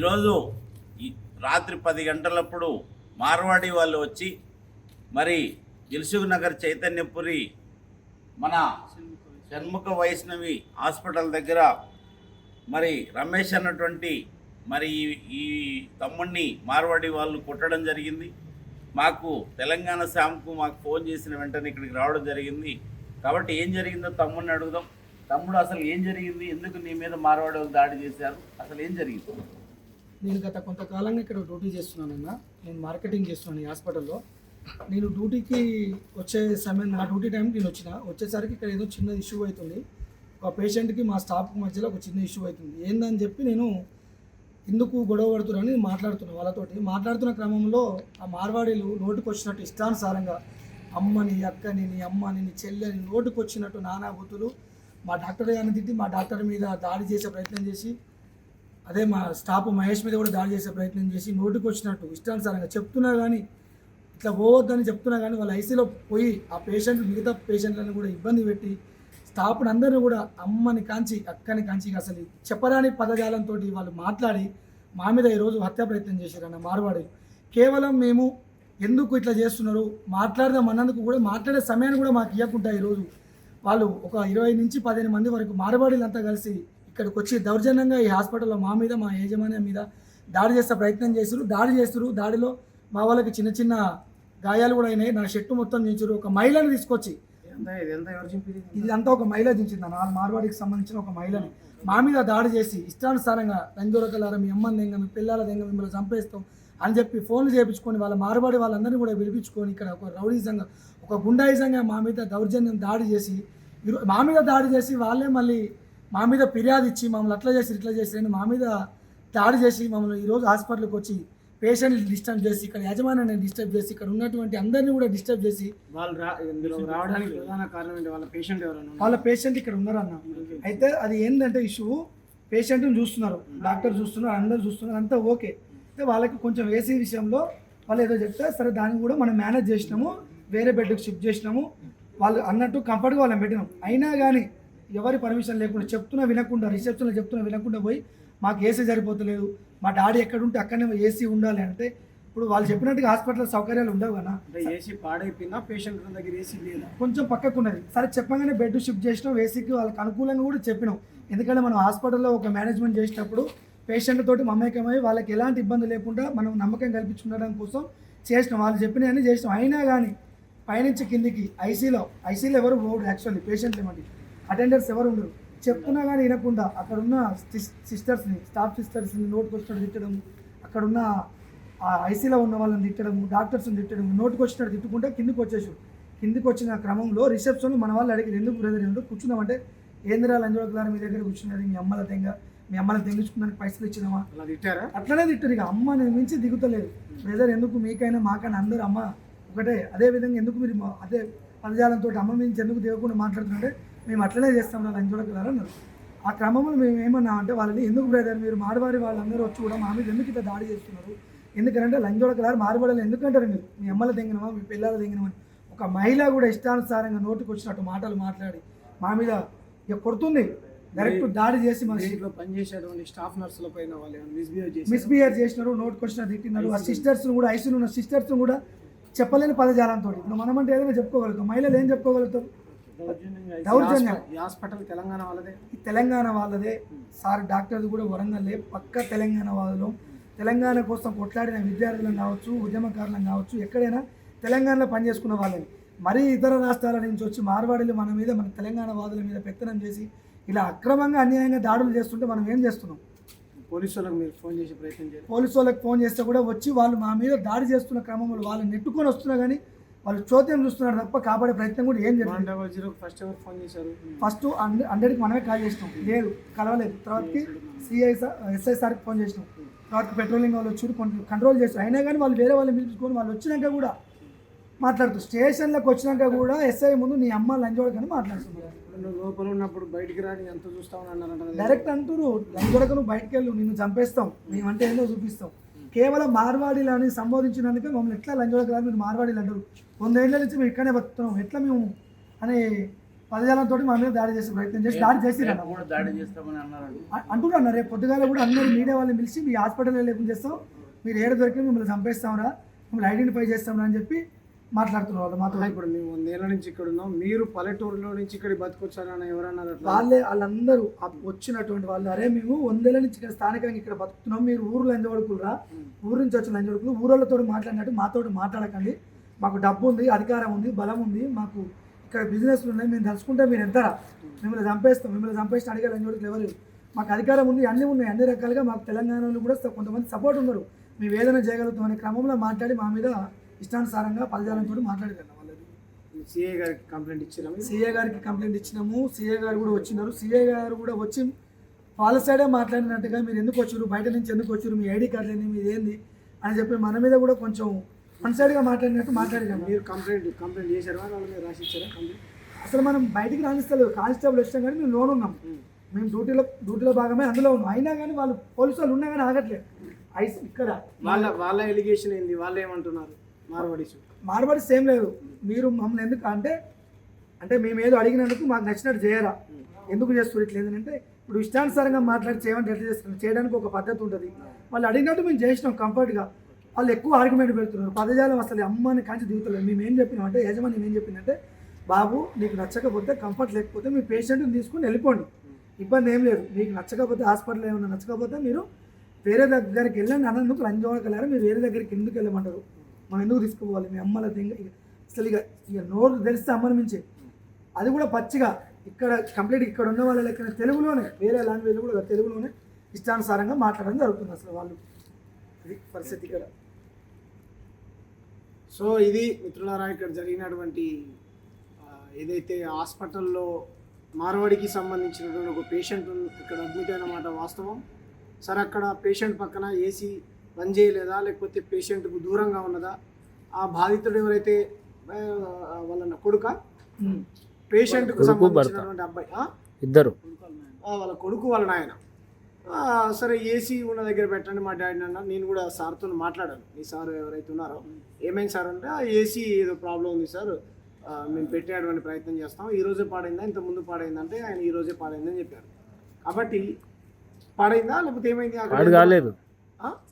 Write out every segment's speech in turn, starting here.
ఈరోజు రాత్రి పది గంటలప్పుడు మార్వాడి వాళ్ళు వచ్చి మరి దిల్సుఖ్ నగర్ చైతన్యపురి మన షణ్ముఖ వైష్ణవి హాస్పిటల్ దగ్గర మరి రమేష్ అన్నటువంటి మరి ఈ తమ్ముణ్ణి తమ్ముడిని మార్వాడి వాళ్ళు కొట్టడం జరిగింది. మాకు తెలంగాణ శామ్కు మాకు ఫోన్ చేసిన వెంటనే ఇక్కడికి రావడం జరిగింది. కాబట్టి ఏం జరిగిందో తమ్ముడిని అడుగుదాం. తమ్ముడు అసలు ఏం జరిగింది? ఎందుకు నీ మీద మార్వాడి వాళ్ళు దాడి చేశారు? అసలు ఏం జరిగింది? నేను గత కొంతకాలంగా ఇక్కడ డ్యూటీ చేస్తున్నానన్న నేను మార్కెటింగ్ చేస్తున్నాను ఈ హాస్పిటల్లో. నేను డ్యూటీకి వచ్చే సమయం నా డ్యూటీ టైంకి నేను వచ్చిన. వచ్చేసరికి ఇక్కడ ఏదో చిన్న ఇష్యూ అవుతుంది. ఒక పేషెంట్కి మా స్టాఫ్ మధ్యలో ఒక చిన్న ఇష్యూ అవుతుంది. ఏందని చెప్పి నేను ఎందుకు గొడవ పడుతున్నారని మాట్లాడుతున్నాను వాళ్ళతోటి. మాట్లాడుతున్న క్రమంలో ఆ మార్వాడీలు నోటుకు వచ్చినట్టు ఇష్టానుసారంగా అమ్మని అక్కని నీ అమ్మని నీ చెల్లెని నోటుకు వచ్చినట్టు నానా బుద్ధులు మా డాక్టర్ గారిని తిట్టి మా డాక్టర్ మీద దాడి చేసే ప్రయత్నం చేసి అదే మా స్టాఫ్ మహేష్ మీద కూడా దాడి చేసే ప్రయత్నం చేసి నోటికి వచ్చినట్టు ఇష్టానుసారంగా చెప్తున్నా కానీ ఇట్లా పోవద్దని చెప్తున్నా కానీ వాళ్ళ ఐసీలో పోయి ఆ పేషెంట్ మిగతా పేషెంట్లను కూడా ఇబ్బంది పెట్టి స్టాఫ్ని అందరినీ కూడా అమ్మని కాంచి అక్కని కాంచి అసలు చెప్పరాని పదజాలంతో వాళ్ళు మాట్లాడి మా మీద ఈరోజు హత్యా ప్రయత్నం చేశారన్న మార్వాడి. కేవలం మేము ఎందుకు ఇట్లా చేస్తున్నారు? మాట్లాడదాం అన్నందుకు కూడా మాట్లాడే సమయాన్ని కూడా మాకు ఇవ్వకుండా ఈరోజు వాళ్ళు ఒక ఇరవై నుంచి పదిహేను మంది వరకు మార్వాడీలంతా కలిసి ఇక్కడికి వచ్చి దౌర్జన్యంగా ఈ హాస్పిటల్లో మా మీద మా యాజమాన్యం మీద దాడి చేసే ప్రయత్నం చేస్తారు దాడి చేస్తారు దాడిలో మా వాళ్ళకి చిన్న చిన్న గాయాలు కూడా అయినాయి. నా షర్టు మొత్తం దించారు ఒక మహిళను తీసుకొచ్చి. ఇదంతా ఒక మహిళ దించింది. నా మార్వాడికి సంబంధించిన ఒక మహిళని. మా మీద దాడి చేసి ఇష్టానుసారంగా రంజోరకలారా మీ అమ్మని దెంగ మీ పిల్లల దెంగ మిమ్మల్ని చంపేస్తాం అని చెప్పి ఫోన్లు చేయించుకొని వాళ్ళ మార్వాడి వాళ్ళందరినీ కూడా పిలిపించుకొని ఇక్కడ ఒక రౌడీజంగా ఒక గుండాయిజంగా మా మీద దౌర్జన్యం దాడి చేసి మా మీద దాడి చేసి వాళ్ళే మళ్ళీ మా మీద ఫిర్యాదు ఇచ్చి మమ్మల్ని అట్లా చేసి ఇట్లా చేసి అని మా మీద దాడి చేసి మమ్మల్ని ఈరోజు హాస్పిటల్కి వచ్చి పేషెంట్ని డిస్టర్బ్ చేసి ఇక్కడ యజమానిని డిస్టర్బ్ చేసి ఇక్కడ ఉన్నటువంటి అందరినీ కూడా డిస్టర్బ్ చేసి వాళ్ళు రావడానికి ప్రధాన కారణం ఏంటి? వాళ్ళ పేషెంట్ ఎవరైనా వాళ్ళ పేషెంట్ ఇక్కడ ఉన్నారన్న. అయితే అది ఏంటంటే ఇష్యూ పేషెంట్ని చూస్తున్నారు. డాక్టర్ చూస్తున్నారు అందరు చూస్తున్నారు అంతా ఓకే. అయితే వాళ్ళకి కొంచెం ఏసీ విషయంలో వాళ్ళు ఏదో చెప్తే సరే దాన్ని కూడా మనం మేనేజ్ చేసినాము వేరే బెడ్కి షిఫ్ట్ చేసినాము. వాళ్ళు అన్నట్టు కంఫర్ట్గా వాళ్ళని పెట్టినాం. అయినా కానీ ఎవరి పర్మిషన్ లేకుండా చెప్తున్నా వినకుండా రిసెప్షన్లో చెప్తున్నా వినకుండా పోయి మాకు ఏసీ సరిపోతలేదు. మా డాడీ ఎక్కడ ఉంటే అక్కడనే ఏసీ ఉండాలి అంటే ఇప్పుడు వాళ్ళు చెప్పినట్టుగా హాస్పిటల్ సౌకర్యాలు ఉండవు కదా. ఏసీ పాడైపోయిందా? పేషెంట్ దగ్గర ఏసీ లేదా? కొంచెం పక్కకు ఉన్నది. సరే చెప్పగానే బెడ్ షిఫ్ట్ చేసినాం. ఏసీకి వాళ్ళకి అనుకూలంగా కూడా చెప్పినాం. ఎందుకంటే మనం హాస్పిటల్లో ఒక మేనేజ్మెంట్ చేసేటప్పుడు పేషెంట్ తోటి మమేకమై వాళ్ళకి ఎలాంటి ఇబ్బంది లేకుండా మనం నమ్మకం కల్పించుకోవడం కోసం చేసినాం. వాళ్ళు చెప్పినవన్నీ చేసినాం. అయినా కానీ పైనుంచి కిందికి ఐసీలో ఐసీలో ఎవరు పోడు యాక్చువల్లీ పేషెంట్లు ఏమంటే అటెండర్స్ ఎవరు ఉండరు. చెప్తున్నా కానీ వినకుండా అక్కడ ఉన్న సిస్టర్స్ని స్టాఫ్ సిస్టర్స్ని నోటుకు వచ్చినట్టు తిట్టడం అక్కడ ఉన్న ఆ ఐసీలో ఉన్న వాళ్ళని తిట్టడం డాక్టర్స్ని తిట్టడం నోటుకు వచ్చినట్టు తిట్టుకుంటే కిందికి వచ్చేసారు కిందికి వచ్చిన క్రమంలో రిసెప్షన్ మన వాళ్ళు అడిగి ఎందుకు బ్రదర్ ఎందుకు కూర్చున్నామంటే ఏందిరా లంజోడకులారా మీ దగ్గర కూర్చున్నది మీ అమ్మల తెంగ మీ అమ్మల తెంగించుకున్నానికి పైసలు ఇచ్చినామా అలా తిట్టారా? అట్లనే తిట్టారు ఇక. అమ్మ నేను మించి దిగుతలేదు. బ్రదర్ ఎందుకు మీకైనా మాకైనా అందరూ అమ్మ ఒకటే అదే విధంగా ఎందుకు మీరు అదే పదజాలంతో అమ్మ మించి ఎందుకు దిగకుండా మాట్లాడుతుంటే మేము అట్లనే చేస్తాం నా లంచోడకలారా అన్నారు. ఆ క్రమంలో మేము ఏమన్నా అంటే వాళ్ళని ఎందుకు బ్రదర్ మీరు మాడవారి వాళ్ళందరూ వచ్చి కూడా మా మీద ఎందుకు ఇట్లా దాడి చేస్తున్నారు? ఎందుకంటే లంచోడకలారు మారబడాలి ఎందుకంటారు మీరు? మీ అమ్మల తెంగినమా మీ పిల్లల తెంగినమా ఒక మహిళ కూడా ఇష్టానుసారంగా నోటికి వచ్చినట్టు మాటలు మాట్లాడి మా మీద ఇక కొడుతుంది. డైరెక్ట్ దాడి చేసి మా దీంట్లో పనిచేసేటువంటి స్టాఫ్ నర్సుల పైన వాళ్ళు మిస్బిహేవ్ చేసి మిస్బిహేవ్ చేసినారు నోటికి వచ్చిన తిట్టినారు. ఆ సిస్టర్స్ కూడా ఐసీలో ఉన్న సిస్టర్స్ కూడా చెప్పలేని పదజాలంతో. ఇప్పుడు మనం అంటే ఏదైనా చెప్పుకోగలుగుతాం. మహిళలు ఏం చెప్పుకోగలుగుతాం దౌర్జన్యం. హాస్పిటల్ తెలంగాణ వాళ్ళదే. ఈ తెలంగాణ వాళ్ళదే. సార్ డాక్టర్ది కూడా వరంగల్లే. పక్క తెలంగాణ వాళ్ళు తెలంగాణ కోసం కొట్లాడిన విద్యార్థులను కావచ్చు ఉద్యమకారులను కావచ్చు ఎక్కడైనా తెలంగాణలో పనిచేసుకున్న వాళ్ళని. మరీ ఇతర రాష్ట్రాల నుంచి వచ్చి మార్వాడీలు మన మీద మన తెలంగాణ వాదుల మీద పెత్తనం చేసి ఇలా అక్రమంగా అన్యాయంగా దాడులు చేస్తుంటే మనం ఏం చేస్తున్నాం? పోలీసు వాళ్ళకి మీరు ఫోన్ చేసి ప్రయత్నం చేయాలి పోలీసు వాళ్ళకి ఫోన్ చేస్తే కూడా వచ్చి వాళ్ళు మా మీద దాడి చేస్తున్న క్రమంలో వాళ్ళని నెట్టుకొని వస్తున్నా కానీ వాళ్ళు చోద్యం చూస్తున్నారు తప్ప కాపాడే ప్రయత్నం కూడా ఏం జరిగింది ఫస్ట్ ఎవరు ఫోన్ చేశారు? ఫస్ట్ హండ్రెడ్కి మనమే కాల్ చేసినాం. లేదు కలవలేదు. తర్వాతకి సిఐ సార్ ఎస్ఐ సార్కి ఫోన్ చేసినాం. తర్వాత పెట్రోలింగ్ వాళ్ళు వచ్చి కొంచెం కంట్రోల్ చేస్తారు అయినా కానీ వాళ్ళు వేరే వాళ్ళని పిలుచుకొని వాళ్ళు వచ్చినాక కూడా మాట్లాడుతూ స్టేషన్లోకి వచ్చినాక కూడా ఎస్ఐ ముందు నీ అమ్మ లంచోడకని మాట్లాడుతున్నారు. లోపల ఉన్నప్పుడు బయటికి రాని ఎంత చూస్తామని డైరెక్ట్ అంటారు లంచోడక నువ్వు బయటకు వెళ్ళు నిన్ను చంపేస్తాం. మేమంటే ఏందో చూపిస్తాం. కేవలం మార్వాడీలని సంబోధించినందుకే మమ్మల్ని ఎట్లా లంచోడక మీరు మార్వాడీలు అంటారు. వందేళ్ళ నుంచి మేము ఇక్కడనే బతుకుతున్నాం. ఎట్లా మేము అని పదజాలంతో మా మీద దాడి చేసే ప్రయత్నం చేసి దాడి చేసి అంటున్నారు రేపు పొద్దుగాల కూడా అందరూ మీడియా వాళ్ళని పిలిచి మీ హాస్పిటల్లో లేకుండా చేస్తాం. మీరు ఏడ దొరికి మిమ్మల్ని చంపేస్తామరా మిమ్మల్ని ఐడెంటిఫై చేస్తామరా అని చెప్పి మాట్లాడుతున్నారు వాళ్ళు మాతో. ఇప్పుడు మేము వందేళ్ళ నుంచి ఇక్కడ ఉన్నాం. మీరు పల్లెటూరులో నుంచి ఇక్కడ బతుకొచ్చారని ఎవరన్నారు అట్లా వాళ్ళే వాళ్ళందరూ వచ్చినటువంటి వాళ్ళు అరే మేము వందేళ్ళ నుంచి ఇక్కడ స్థానికంగా ఇక్కడ బతుకుతున్నాం. మీరు ఊరు లంచవడుకులరా ఊరు నుంచి వచ్చిన లంచవడుకులు ఊరోళ్ళతో మాట్లాడినట్టు మాతో మాట్లాడకండి. మాకు డబ్బు ఉంది అధికారం ఉంది బలం ఉంది. మాకు ఇక్కడ బిజినెస్లు ఉన్నాయి. మేము తలుచుకుంటే మీరు ఎంతరా మిమ్మల్ని చంపేస్తాం. మిమ్మల్ని చంపేసి అడిగే లంచవడుకులు ఎవరు. మాకు అధికారం ఉంది అన్నీ ఉన్నాయి. అన్ని రకాలుగా మాకు తెలంగాణలో కూడా కొంతమంది సపోర్ట్ ఉన్నారు. మేము ఏదైనా చేయగలుగుతాం అనే క్రమంలో మాట్లాడి మా మీద ఇష్టానుసారంగా పదజాలంతో మాట్లాడగలం వాళ్ళది. సిఏ గారికి కంప్లైంట్ ఇచ్చారా మీరు? సీఏ గారికి కంప్లైంట్ ఇచ్చినాము. సీఏ గారు కూడా వచ్చినారు. సీఏ గారు కూడా వచ్చి వాళ్ళ సైడే మాట్లాడినట్టుగా మీరు ఎందుకు వచ్చారు? బయట నుంచి ఎందుకు వచ్చారు? మీ ఐడి కార్డు ఏంది? మీది ఏంది? అని చెప్పి మన మీద కూడా కొంచెం వన్ సైడ్గా మాట్లాడినట్టు మాట్లాడినాము. మీరు కంప్లైంట్ కంప్లైంట్ చేశారా? వాళ్ళ మీద రాసి ఇచ్చారా కంప్లైంట్? అసలు మనం బయటికి రాణిస్తలేదు కానిస్టేబుల్ వచ్చినా కానీ మేము లోన్ ఉన్నాం. మేము డ్యూటీలో డ్యూటీలో భాగమే అందులో ఉన్నాం. అయినా కానీ వాళ్ళు పోలీసు వాళ్ళు ఉన్నా కానీ ఆగట్లేదు. ఐస్ ఇక్కడ. వాళ్ళ వాళ్ళ ఎలిగేషన్ ఏంది? వాళ్ళు ఏమంటున్నారు? మార్వాడీస్ మార్బడిస్ సేమ్ లేదు. మీరు మమ్మల్ని ఎందుకు అంటే అంటే మేము ఏదో అడిగినందుకు మాకు నచ్చినట్టు చేయరా? ఎందుకు చేస్తారు ఇట్లా ఏంటంటే ఇప్పుడు ఇష్టానుసారంగా మాట్లాడి చేయమంటే ఎట్లా చేస్తారు? చేయడానికి ఒక పద్ధతి ఉంటుంది. వాళ్ళు అడిగినట్టు మేము చేసినాం కంఫర్ట్గా. వాళ్ళు ఎక్కువ ఆర్గ్యుమెంట్ పెడుతున్నారు. పదజాలం అసలు అమ్మని కాంచి దిగుతలేదు. మేము ఏం చెప్పినాం అంటే యజమాని ఏం చెప్పిందంటే బాబు నీకు నచ్చకపోతే కంఫర్ట్ లేకపోతే మీ పేషెంట్ని తీసుకుని వెళ్ళిపోండి. ఇబ్బంది ఏం లేదు. మీకు నచ్చకపోతే హాస్పిటల్ ఏమైనా నచ్చకపోతే మీరు వేరే దగ్గరికి వెళ్ళండి. అన్నందుకు లంచోడకలేరు మీరు వేరే దగ్గరికి ఎందుకు వెళ్ళమంటారు? మనం ఎందుకు తీసుకుపోవాలి? మీ అమ్మల దెంగ ఇక అసలు ఇక ఇక నోరు తెలిస్తే అమ్మని మించి. అది కూడా పచ్చిగా ఇక్కడ కంప్లీట్ ఇక్కడ ఉన్న వాళ్ళ లెక్కన తెలుగులోనే వేరే లాంగ్వేజ్ కూడా తెలుగులోనే ఇష్టానుసారంగా మాట్లాడడం జరుగుతుంది అసలు వాళ్ళు. ఇది పరిస్థితి ఇక్కడ. సో ఇది మిత్రులారా ఇక్కడ జరిగినటువంటి ఏదైతే హాస్పిటల్లో మార్వాడికి సంబంధించినటువంటి ఒక పేషెంట్ ఇక్కడ అడ్మిట్ అయిన మాట వాస్తవం. సరే అక్కడ పేషెంట్ పక్కన ఏసీ పని చేయలేదా? లేకపోతే పేషెంట్కు దూరంగా ఉన్నదా? ఆ బాధితుడు ఎవరైతే వాళ్ళ కొడుక. పేషెంట్కు సంబంధించినటువంటి అబ్బాయి ఆ? ఇద్దరు. ఆ, వాళ్ళ కొడుకు వాళ్ళ నాయన. ఆ, సరే ఏసీ ఉన్న దగ్గర పెట్టండి మా డాడీ అన్న నేను కూడా సార్తో మాట్లాడాను. మీ సార్ ఎవరైతే ఉన్నారో. ఏమైంది సార్ అంటే ఆ ఏసీ ఏదో ప్రాబ్లం ఉంది సార్. మేము పెట్టేటువంటి ప్రయత్నం చేస్తాం. ఈ రోజే పాడైందా? ఇంత ముందు పాడైందంటే ఆయన ఈ రోజే పాడైందని చెప్పారు. కాబట్టి పాడైందా? లేకపోతే ఏమైంది? కాలేదు?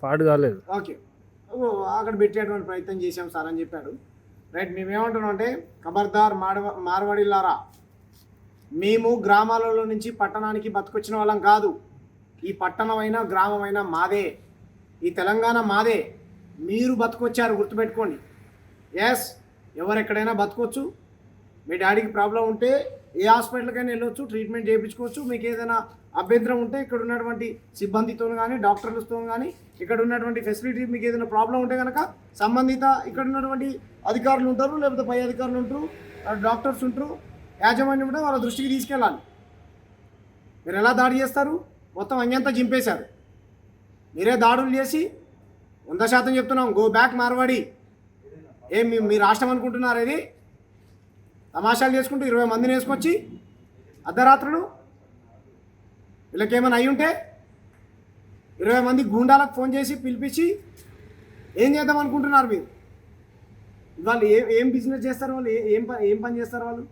పాడు కాలేదు. ఓకే. అక్కడ పెట్టేటువంటి ప్రయత్నం చేశాం సార్ అని చెప్పాడు. రైట్ మేము ఏమంటున్నాం అంటే ఖబర్దార్ మాడవ మార్వాడిల్లారా మేము గ్రామాలలో నుంచి పట్టణానికి బతుకొచ్చిన వాళ్ళం కాదు. ఈ పట్టణమైనా గ్రామమైనా మాదే. ఈ తెలంగాణ మాదే. మీరు బతుకొచ్చారు గుర్తుపెట్టుకోండి. ఎస్ ఎవరు ఎక్కడైనా బతకొచ్చు. మీ డాడీకి ప్రాబ్లం ఉంటే ఏ హాస్పిటల్కైనా వెళ్ళొచ్చు ట్రీట్మెంట్ చేయించుకోవచ్చు. మీకు ఏదైనా అభ్యంతరం ఉంటే ఇక్కడ ఉన్నటువంటి సిబ్బందితో కానీ డాక్టర్లతో కానీ ఇక్కడ ఉన్నటువంటి ఫెసిలిటీ మీకు ఏదైనా ప్రాబ్లం ఉంటే కనుక సంబంధిత ఇక్కడ ఉన్నటువంటి అధికారులు ఉంటారు లేకపోతే పై అధికారులు ఉంటారు డాక్టర్స్ ఉంటారు యాజమాన్యం కూడా వాళ్ళ దృష్టికి తీసుకెళ్ళాలి. మీరు ఎలా దాడి చేస్తారు? మొత్తం అంగంతా చింపేశారు. మీరే దాడులు చేసి వంద శాతం చెప్తున్నాం గో బ్యాక్ మార్వాడి. ఏం మీ మీ రాష్ట్రం అనుకుంటున్నారు ఇది? తమాషాలు చేసుకుంటూ ఇరవై మందిని వేసుకొచ్చి అర్ధరాత్రులు వీళ్ళకేమైనా అయి ఉంటే ఇరవై మంది గూండాలకు ఫోన్ చేసి పిలిపించి ఏం చేద్దాం అనుకుంటున్నారు మీరు? వాళ్ళు ఏ ఏం బిజినెస్ చేస్తారు వాళ్ళు? ఏ- ఏం పని ఏం పని చేస్తారు వాళ్ళు?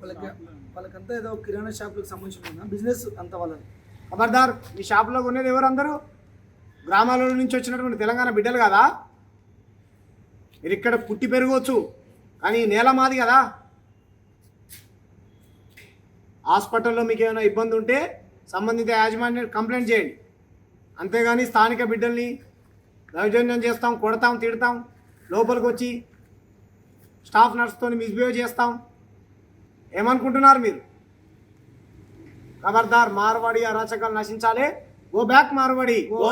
వాళ్ళకి వాళ్ళకంతా ఏదో కిరాణా షాపులకు సంబంధించిన బిజినెస్ అంతా వాళ్ళది. ఖబర్దార్ మీ షాపులో కొనేది ఎవరు అందరూ గ్రామాల నుంచి వచ్చినటువంటి తెలంగాణ బిడ్డలు కదా? మీరు ఇక్కడ పుట్టి పెరగవచ్చు కానీ నేల మాది కదా. హాస్పిటల్లో మీకు ఏమైనా ఇబ్బంది ఉంటే సంబంధిత యాజమాన్యం కంప్లైంట్ చేయండి. అంతేగాని స్థానిక బిడ్డల్ని దౌర్జన్యం చేస్తాం కొడతాం తిడతాం లోపలికి వచ్చి స్టాఫ్ నర్స్తో మిస్బిహేవ్ చేస్తాం. ఏమనుకుంటున్నారు మీరు? ఖబర్దార్ మార్వాడి అరాచకాలు నశించాలి. Go back Marwadi. Go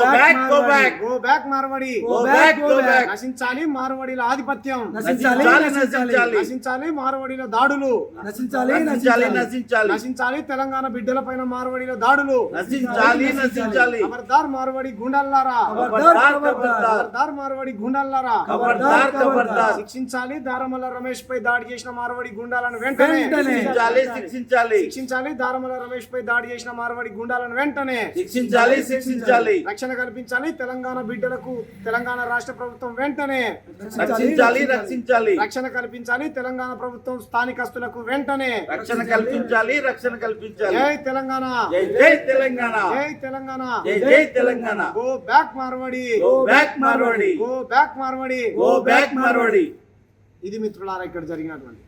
back Marwadi. నశించాలి మార్వాడిల ఆధిపత్యం. నశించాలి నశించాలి నశించాలి. మార్వాడిల దాడులు. నశించాలి నశించాలి. నశించాలి. నశించాలి తెలంగాణ బిడ్డల పైన మార్వాడిల దాడులు. నశించాలి నశించాలి. ఖబర్దార్ మార్వాడి గుండల్లారా? ఖబర్దార్, మార్వాడి గుండాలారా ఖబర్దార్ ఖబర్దార్ శిక్షించాలి దారమల్ల రమేష్ పై దాడి చేసిన మార్వాడి గుండాలను వెంటనే. వెంటనే. శిక్షించాలి శిక్షించాలి. శిక్షించాలి దారమల్ల రమేష్ పై దాడి చేసిన మార్వాడి గుండాలను వెంటనే. శిక్షించాలి శిక్షించాలి శిక్షించాలి రక్షణ కల్పించాలి. తెలంగాణ బిడ్డలకు తెలంగాణ రాష్ట్ర ప్రభుత్వం వెంటనే రక్షించాలి రక్షించాలి. రక్షణ కల్పించాలి. తెలంగాణ ప్రభుత్వం స్థానికస్తులకు వెంటనే రక్షణ కల్పించాలి రక్షణ కల్పించాలి. జై తెలంగాణ. జై తెలంగాణ. జై తెలంగాణ. జై జై Telangana. Go back Marwadi. Go back Marwadi. Go back Marwadi. Go back Marwadi. ఇది మిత్రులారా ఇక్కడ జరిగినటువంటి